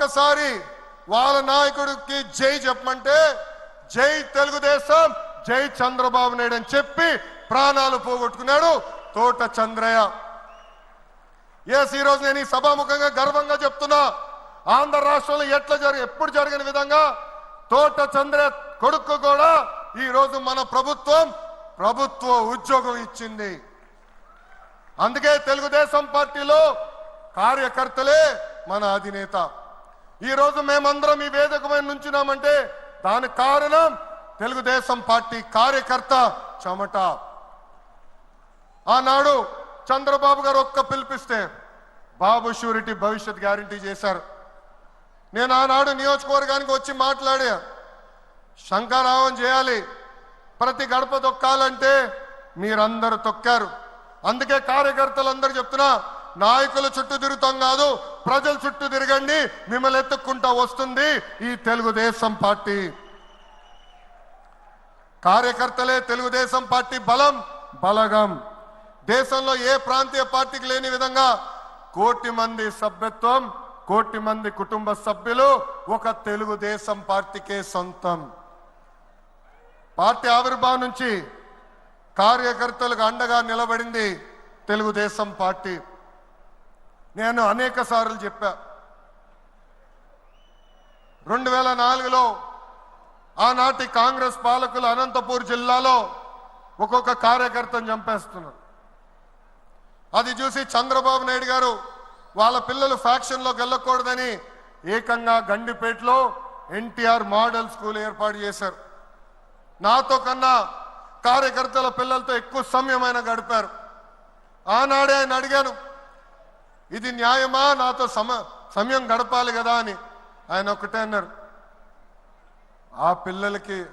ఒక్కసారి వాళ్ళ నాయకుడికి జై చెప్పమంటే జై తెలుగుదేశం జై చంద్రబాబు నాయుడు అని చెప్పి ప్రాణాలు పోగొట్టుకున్నాడు తోట చంద్రయ్య. ఎస్ ఈరోజు రోజు నేను ఈ సభాముఖంగా గర్వంగా చెప్తున్నా ఆంధ్ర రాష్ట్రంలో ఎట్లా జరిగి ఎప్పుడు జరిగిన విధంగా తోట చంద్ర కొడుకు కూడా ఈ రోజు మన ప్రభుత్వం ప్రభుత్వ ఉద్యోగం ఇచ్చింది. అందుకే తెలుగుదేశం పార్టీలో కార్యకర్తలే మన అధినేత. ఈ రోజు మేమందరం ఈ వేదికమైన నుంచున్నామంటే దానికి కారణం తెలుగుదేశం పార్టీ కార్యకర్త చెమట. ఆనాడు చంద్రబాబు గారు ఒక్క పిలిపిస్తే బాబు షూరిటీ భవిష్యత్ గ్యారంటీ చేశారు. నేను ఆనాడు నియోజకవర్గానికి వచ్చి మాట్లాడా శంకరావం చేయాలి. ప్రతి గడప తొక్కాలంటే మీరందరూ తొక్కారు. అందుకే కార్యకర్తలందరూ చెప్తున్నా నాయకుల చుట్టూ తిరుగుతాం కాదు ప్రజల చుట్టూ తిరగండి మిమ్మల్ని ఎత్తుక్కుంటా వస్తుంది ఈ తెలుగుదేశం పార్టీ. కార్యకర్తలే తెలుగుదేశం పార్టీ బలం బలగం. దేశంలో ఏ ప్రాంతీయ పార్టీకి లేని విధంగా కోటి మంది సభ్యత్వం కోటి మంది కుటుంబ సభ్యులు ఒక తెలుగుదేశం పార్టీకే సొంతం. పార్టీ ఆవిర్భావం నుంచి కార్యకర్తలకు అండగా నిలబడింది తెలుగుదేశం పార్టీ. నేను అనేక సార్లు చెప్పా. రెండు వేల నాలుగులో ఆనాటి కాంగ్రెస్ పాలకులు అనంతపూర్ జిల్లాలో ఒక్కొక్క కార్యకర్తను చంపేస్తున్నారు. అది చూసి చంద్రబాబు నాయుడు గారు వాళ్ళ పిల్లలు ఫ్యాక్షన్లోకి వెళ్ళకూడదని ఏకంగా గండిపేటలో ఎన్టీఆర్ మోడల్ స్కూల్ ఏర్పాటు చేశారు. నాతో కన్నా కార్యకర్తల పిల్లలతో ఎక్కువ సమయం ఆయన గడిపారు. ఆనాడే ఆయన అడిగాను ఇది న్యాయమా? నాతో సమ సమయం గడపాలి కదా అని ఆయన ఒకటే అన్నారు. ఆ పిల్లలకి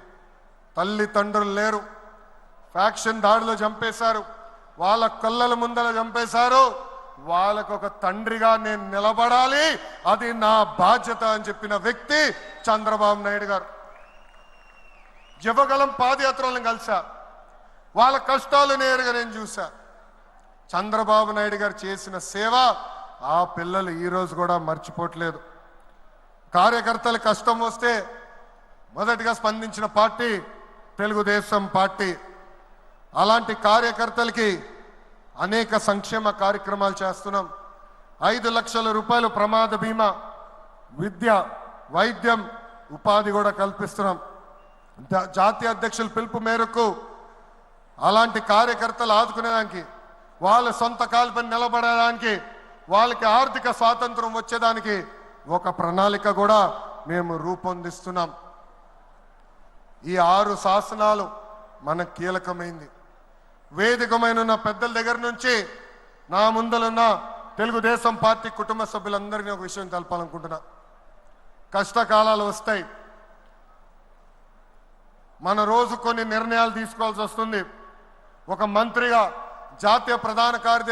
తల్లిదండ్రులు లేరు. ఫ్యాక్షన్ దాడిలో చంపేశారు. వాళ్ళ కళ్ళల ముందర చంపేశారు. వాళ్ళకు ఒక తండ్రిగా నేను నిలబడాలి. అది నా బాధ్యత అని చెప్పిన వ్యక్తి చంద్రబాబు నాయుడు గారు. యువగలం పాదయాత్రలను కలిసా వాళ్ళ కష్టాలు నేరుగా నేను చూసా చంద్రబాబు నాయుడు గారు చేసిన సేవ ఆ పిల్లలు ఈరోజు కూడా మర్చిపోవట్లేదు. కార్యకర్తలు కష్టం వస్తే మొదటిగా స్పందించిన పార్టీ తెలుగుదేశం పార్టీ. అలాంటి కార్యకర్తలకి అనేక సంక్షేమ కార్యక్రమాలు చేస్తున్నాం. ఐదు లక్షల రూపాయలు ప్రమాద బీమా విద్య వైద్యం ఉపాధి కూడా కల్పిస్తున్నాం. జా- జాతీయ అధ్యక్షుల పిలుపు మేరకు అలాంటి కార్యకర్తలు ఆదుకునేదానికి వాళ్ళ సొంత కాలుపై నిలబడడానికి వాళ్ళకి ఆర్థిక స్వాతంత్రం వచ్చేదానికి ఒక ప్రణాళిక కూడా మేము రూపొందిస్తున్నాం. ఈ ఆరు శాసనాలు మనకు కీలకమైంది. వేదికమైన ఉన్న పెద్దల దగ్గర నుంచి నా ముందలున్న తెలుగుదేశం పార్టీ కుటుంబ సభ్యులందరినీ ఒక విషయం తెలపాలనుకుంటున్నా. కష్టకాలాలు వస్తాయి. మన రోజు కొన్ని నిర్ణయాలు తీసుకోవాల్సి వస్తుంది. ఒక మంత్రిగా జాతీయ ప్రధాన కార్యదర్శి